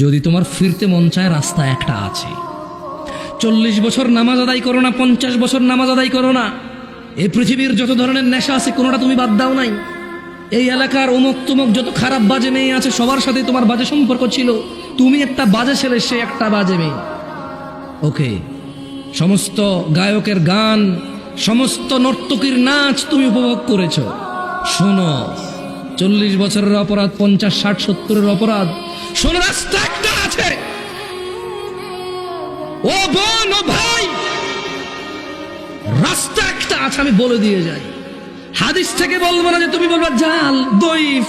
যদি তোমার ফিরতে মন চায়, রাস্তা একটা আছে। চল্লিশ বছর নামাজ আদায় করো না, পঞ্চাশ বছর নামাজ আদায় করো না। এই পৃথিবীর যত ধরনের নেশা আছে, কোনোটা তুমি বাদ দাও নাই। এই এলাকার অমুক তুমুক যত খারাপ বাজে মেয়ে আছে, সবার সাথে তোমার বাজে সম্পর্ক ছিল। তুমি একটা বাজে ছেলে, সে একটা বাজে মেয়ে। ওকে, সমস্ত গায়কের গান, সমস্ত নর্তকীর নাচ তুমি উপভোগ করেছ। শোনো। চল্লিশ বছরের অপরাধ, পঞ্চাশ, ষাট, সত্তরের অপরাধ। শোনো রাস্তা একটা আছে। ও বোন, ও ভাই, রাস্তা একটা আছে, আমি বলে দিয়ে যাই। হাদিস থেকে বলব না যে তুমি বলবা জাল দইফ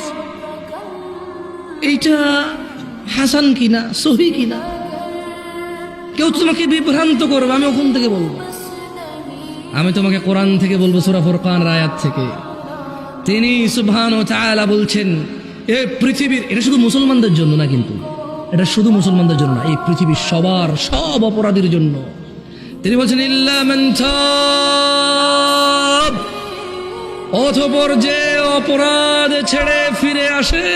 এইটা হাসান কিনা, সহি কিনা? কেউ তোমাকে বিভ্রান্ত করবে, আমি ওখান থেকে বলব। আমি তোমাকে কোরআন থেকে বলব, সুরা ফুরকান রায়াত থেকে। তিনি সুবহান ও তাআলা বলছেন, এ পৃথিবীর, এটা শুধু মুসলমানদের জন্য না কিন্তু, এটা শুধু মুসলমানদের জন্য না, এই পৃথিবীর সবার, সব অপরাধীর জন্য। তিনি বলছেন অথপর যে অপরাধ ছেড়ে ফিরে আসে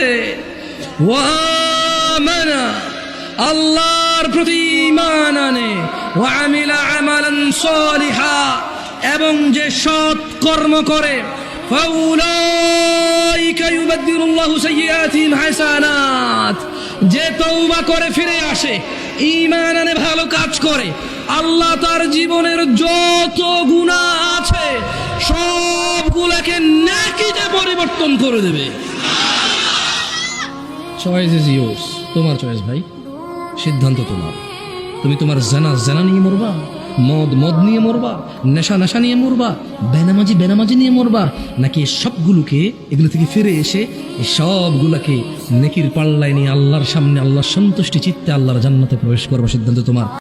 আল্লাহর প্রতি ঈমান আনে ওয়ামিলা আমালান সালিহা, এবং যে সৎ কর্ম করে যে তওবা করে ফিরে আসে, ঈমান আনে, ভালো কাজ করে, আল্লাহ তার জীবনের যত গুনাহ আছে, সবগুলাকে নেকিতে পরিবর্তন করে দেবে। চয়েস ইজ ইয়োর্স তোমার চয়েস ভাই। সিদ্ধান্ত তোমার। তুমি তোমার জানা জানা নিয়ে মরবা। মদ মদ নিয়ে মরবা, নেশা নেশা নিয়ে মরবা, বেনামাজি বেনামাজি নিয়ে মরবা, নাকি সবগুলোকে, এগুলো থেকে ফিরে এসে সবগুলাকে নেকির পাল্লায় নিয়ে আল্লাহর সামনে, আল্লাহর সন্তুষ্টি চিত্তে আল্লাহর জান্নাতে প্রবেশ করবার সিদ্ধান্ত তোমার।